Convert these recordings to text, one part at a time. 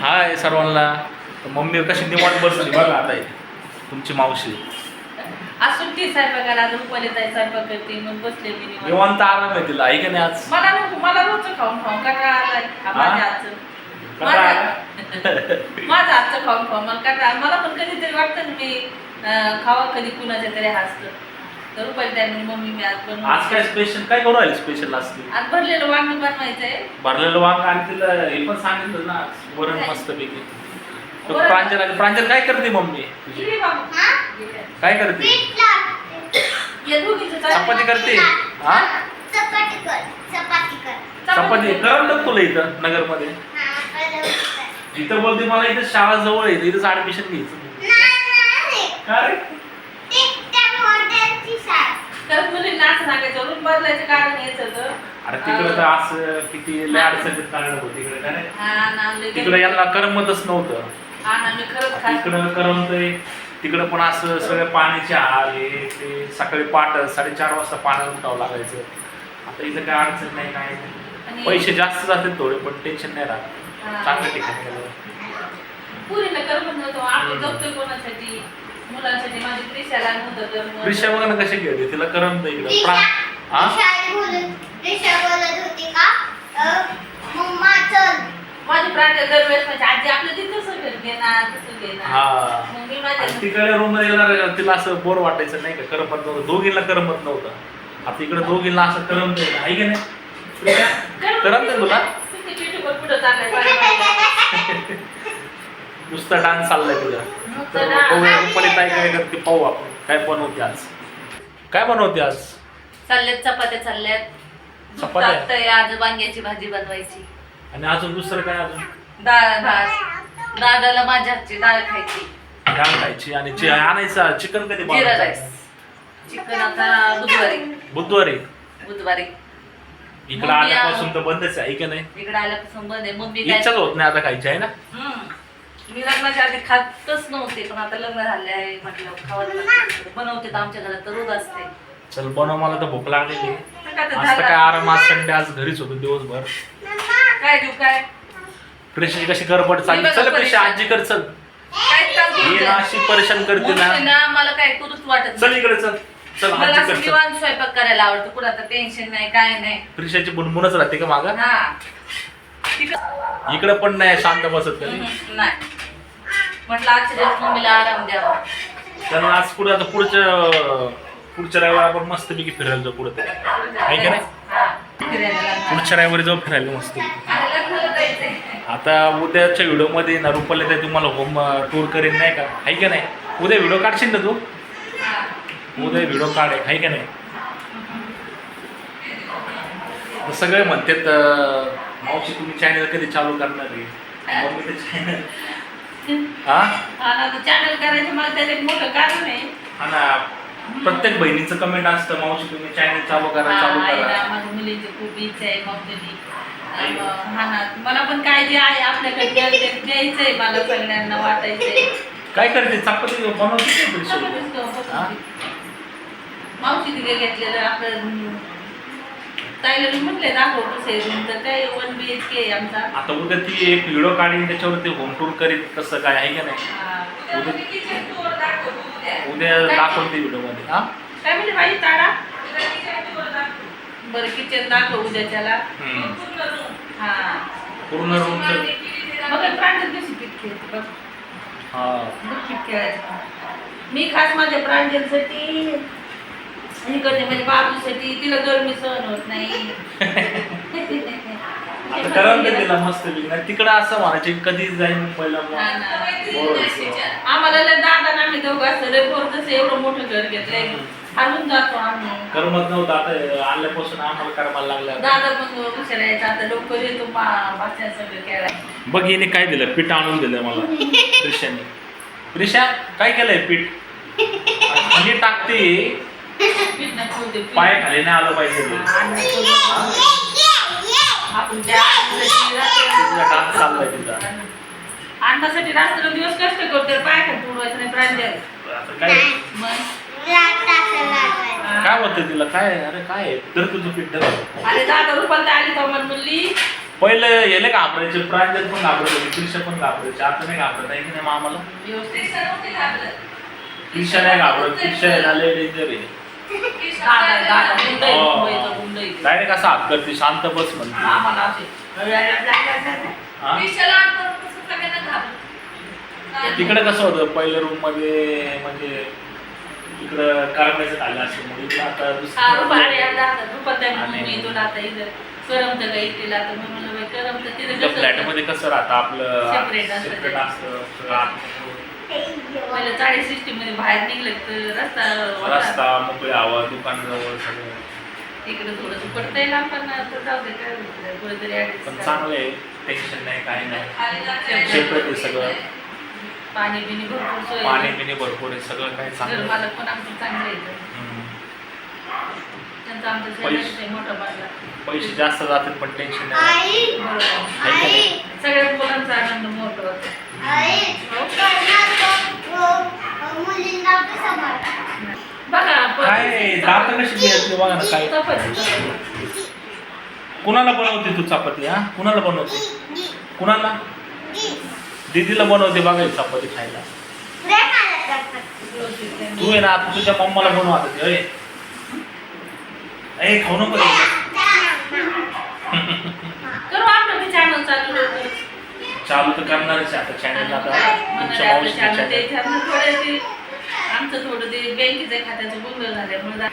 हाय सर्वांना. तर मम्मी कशी निवांत बसली बघा आता इथे. तुमची मावशी. आज सुट्टी स्वयंपाकाला आज रुपाली ताई स्वयंपाक करते मग बसले मी निवांत. निवांत आराम आहे तिला ऐक नाही आज? मला नको मला रोज खाऊन खाऊन कंटाळा आलाय. हा, माझ्या? हातचं. कंटाळा माझ्या माझं हातचं खाऊन खाऊन मला कंटाळा मला पण कधीतरी वाटतं ना मी अं, खावा कधी कुणाच्या तरी हातचं. तर रुपाली ताई म्हणे, मम्मी मी आज आज बनवून काय स्पेशल काय करू राहिले स्पेशल आज तू आज भरलेलं वांग बनवायचंय. भरलेलं वांग आणि तिला हे पण सांगितलं ना वरण मस्त पैकी वरण. प्रांजल आली. प्रांजल काय करते मम्मी? तुझी इकडे बाबू. काय करते? या दोघींचं चाललंय. चपाती करते? हा? चपाती कर चपाती कर. चपाती करमत तुला इथं नगरमध्ये? हा, बरोबर. इथं बोलते मला इथं शाळा जवळ आहे इथं ऍडमिशन घ्यायचं. नाही, नाही. का रे? शाळा. तर मुलींना असं सांगायचं रूम बदलायचं कारण हेच होतं अरे तिकडे तर असं किती लय अडचणीत काढलं होतं तिकडे काय रे? हा ना लय तिकडे यांना करमतच नव्हतं हा ना मी खरंच खास तिकडं करमतंय तिकडं पण असं सगळं पाण्याचे हाल हे ते सकाळी पाठ साडेचार वाजता पाण्यात उठावं लागायचं आता इथं काय अडचण नाही काय नाही आणि पैसे जास्त जातात थोडे पण टेन्शन नाही राहत हा. चांगलं ठिकाणी गेलं. पुरीला करमत नव्हतं आम्ही हम्म. जगतोय कोणासाठी मुलांसाठी माझी प्रिशाला नव्हतं तर मग- रिक्षा बघा कशी गेली तिला करमत इकडं. प्रा हा? रिक्षा बोलत रिक्षा बोलत होती का? अ, मम्मा चल. माझी प्रांजल दरवेळेस आजी आपलं तिथं सगळं घेणार तसं घेणार मग मी आणि माझ्या तिकडे रूममध्ये येणार तिला असं बोर वाटायचं नाही का? करमत नव्हतं दोघींना करमत नव्हतं. आता इकडे दोघींना असं करमत आहे की नाही? प्रिया, करमत तुला? पुढं चाललंय. नुसता डान्स चाललाय तुझा. रुपाली काय करते पाहू आपण. काय बनवते आज? काय बनवते आज? चालल्यात चपात्या चालल्यात दूध चपात्या? टाकतंय आज वांग्याची भाजी बनवायची. आणि अजून दुसरं काय अजून? डाळ भात दादाला माझ्या हातची डाळ खायची. डाळ खायची आणि चे- आणायचं चिकन कधी जिरा बनवायचं? राईस. चिकन आता बुधवारी. बुधवारी? बुधवारी. इकडे आल्यापासून तर बंदच आहे की नाही? इकडे आल्यापासून बंद आहे. मम्मी काय इच्छाच होत नाही आता खायची आहे ना? हम्म. मी लग्नाच्या आधी खातच नव्हते पण आता लग्न झाले आहे म्हटलं खावं लागतं. बनवते तर आमच्या घरात तर रोज असते. चल बनव मला तर भूक लागलेली आहे. तर काय तर आज तर झालं. काय आराम आज संडे आज घरीच होतो दिवसभर. काय देऊ काय? प्रेशर कशी गडबड चालली? चल प्रेशर. आजी कर चल. काय अशी परेशान करते ना. ना मला काय करूच वाटत चल नाही. इकडे चल. चल मला आजी असं कर चल. निवांत स्वयंपाक करायला आवडतं. कुणाचं टेन्शन नाही काय नाही. प्रेशरची बुणबुणच राहते का मागा? हा. तिकडं- इकडे पण नाही शांत बसत कधी. हम्म, नाही. म्हटलं आजच्या मम्मीला आराम द्यावा तर आज पुढे आता पुढच्या पुढच्या रविवार आपण मस्तपैकी फिरायला जाऊ पुढे. आहे का नाही? पुढच्या रविवारी जाऊ फिरायला मस्त आता उद्याच्या व्हिडिओमध्ये ना रुपाला ते तुम्हाला होम टूर करेन नाही का? आहे का नाही? उद्या व्हिडिओ काढशील ना तू? उद्या व्हिडिओ काढ आहे का नाही? तर सगळे म्हणतात मावशी तुम्ही चॅनल कधी चालू करणार आहे? मग मी ते चॅनल हा? चॅनल करायचं मला त्याला एक मोठं कारण आहे. हा ना प्रत्येक बहिणीचं कमेंट असतं मावशी तुम्ही चॅनल चालू करा हा, चालू करा. माझ्या मुलीची खूप इच्छा आहे मम्मीनी अं, हा ना मला पण काय जे आहे आपल्याकडे ते द्यायचंय मला सगळ्यांना वाटायचंय. काय करते चपाती बनवते का हा? मावशी तिथे घेतलेलं आपलं ताईला मी म्हटले दाखव कसं आहे room, तर काय वन बी एच के आमचा. आता उद्या ती एक व्हिडिओ काढीन त्याच्यावरती होम टूर करीत कसं काय आहे का नाही. हा. उद्या- kitchen tour दाखव तू उद्या. उद्या काय- दाखवते व्हिडिओमध्ये हा? काय बाई ताडा बरं किचन दाखव उद्याच्याला. हम्म. हा. पूर्ण रूमचं मग प्रांजल कशी पीठ खेळते बघ. हा. बघ पीठ खेळायचं मी खास माझ्या प्रांजलसाठी हे करते म्हणजे बाबूसाठी तिला गरमी सहन होत नाही. तिला मस्त तिकडं. असं म्हणायचे कधी हा ना. बोर. आम्हाला लय दादा ना आम्ही दोघं असं लय पोर तसं एवढं मोठं घर घेतलंय. हरवून जातो आम्ही. करमत नव्हतं. आता आल्यापासून आम्हाला करमायला लागलं दादा पण हुशार यायचा आता लवकर येतो भाषण सगळं खेळायला बघ हिने काय दिलं? पीठ आणून दिलं मला. रिशाने रिशा काय केलंय पीठ? आणि टाकते. पाय खाली नाही आलं पाहिजे ते. आणि नाही खाऊ दे. आपण त्या अन्नासाठी तिचा रात्र- डान्स चाललाय तिचा अन्नासाठी रात्र दिवस कष्ट करतो पाय खात उडवायचं नाही आता काय? मग. काय होतं तिला? काय? अरे काय? आहे? धर तुझं पीठ धर. अरे दादा रुपाल आली तर मला म्हणली. पहिलं येले घाबरायचे प्रांजल पण घाबरत होते क्रिशा पण घाबरायचे. आता नाही घाबरत आहे की नाही मामाला? व्यवस्थित. क्रिशा नाही घाबरत क्रिशा झाले डेंजर आहे. डायरेक्ट असं हात करते शांत बस म्हणते? तिकडे कसं होतं पहिल्या रूममध्ये म्हणजे इकडं कारणाचं खाल्लं असं मग इकडं आता दुसरं- फ्लॅट? मध्ये कसं राहतं आपलं. सेपरेट असतं पहिलं चाळीस सिस्टीममध्ये बाहेर निघलं तर रस्ता. रस्ता मोकळी हवा दुकानाजवळ सगळं. इकडे थोडंसं पडतंय लांब पण आता जाऊ दे काय होतं, पण. चांगलं आहे. टेन्शन नाही काही नाही. सेपरेट आहे सगळं. पाणी बिणी भरपूर सोय. पाणी बिणी भरपूर आहे सगळं काही चांगलं. मालक पण आमचं चांगलं आहे. त्यांचं आमचं मोठा बाजला पैसे जास्त जातात पण टेन्शन नाही. सगळ्या मुलांचा आनंद मोठा होता आई करणार तो- तो मुलींना पण सांभाळ बघा काय दात कशी बघा ना काय. कुणाला बनवते तू चपाती हा? कुणाला बनवते? कुणाला. दीदीला बनवते बघा चपाती खायला. तू आहे ना आता तुझ्या मम्माला बनव आता ते, ए. खाऊ नको चालू तर करणारच आहे आता चॅनल आता. आमचं थोडं ते बँकेच्या खात्याचं गोंधळ झाल्यामुळे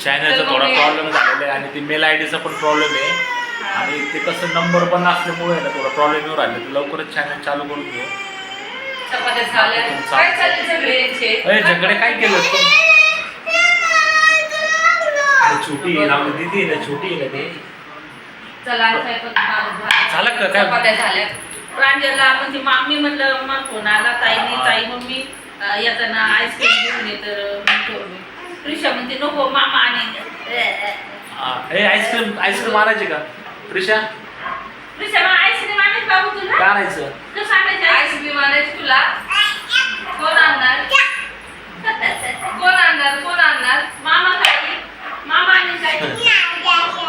चॅनलचा तर थोडा प्रॉब्लेम झालेला आहे आणि ते मेल आय डीचा पण प्रॉब्लेम आहे. आणि ते कसं नंबर पण नसल्यामुळे ना थोडा प्रॉब्लेम येऊ राहिले. तर लवकरच चॅनल चालू करून घेऊ? अरे झगडे काय केलं तू छोटी आहे ना दीदी आहे ना छोटी आहे ना ते. झाला. झालं का? काय? आपण ती मामी म्हणलं मग फोन आला ताईने ताई मम्मी येताना आईस्क्रीम घेऊन ये तर ठेवली. प्रिशा म्हणते नको मामा आणि हा, ए आईस्क्रीम आईस्क्रीम आणायची का? प्रिशा? मग आईस्क्रीम आणेल बाबू तुला? काय आणायचं? कसं आणायचं? आईस्क्रीम आणायची तुला. कोण आणणार कोण आणणार कोण आणणार मामा काय मामा आणि काय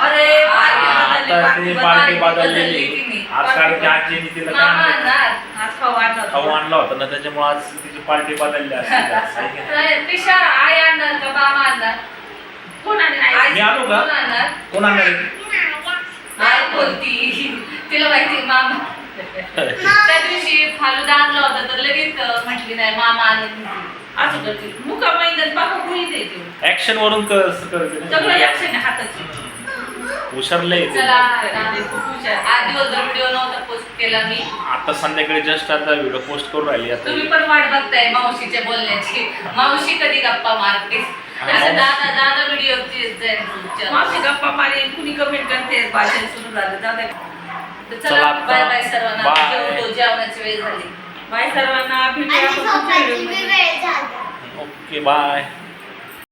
अरे आता ते पार्टी बदललेली आज कारण की आजीने तिला काय मामा आणलं? आणणार आज खाऊ आणला होता ना त्याच्यामुळे आज तिची पार्टी बदलली असेल? पिशा आई आणणार का मामा आणणार कोण आणणार मी आणू का? कोण आणणार कोण आणणार आहे? आई बोलती. तिला माहिती मामा. त्या दिवशी फालुदा आणला होता तर लगेच म्हटली नाही मामा आणि असं करते. मुका महिन्यात बाबा देते ऍक्शन वरून करते. सगळं हाताची. हुशारलंय ते. चला आज दिवसभर व्हिडिओ नव्हता पोस्ट केला मी. आता संध्याकाळी जस्ट आता व्हिडिओ पोस्ट करून राहिली आता. तुम्ही पण वाट बघताय मावशीच्या बोलण्याची. मावशी कधी गप्पा मारते? आता दादा दादा व्हिडिओ मावशी गप्पा मारे कुणी कमेंट करते भाषण सुरू झालं जाऊ द्या तर चला चला आता. बाय बाय सर्वांना. Bye. जेवतो जेवणाची वेळ झाली. बाय सर्वांना. भेटूया आपण पुढच्या व्हिडिओमध्ये. Okay bye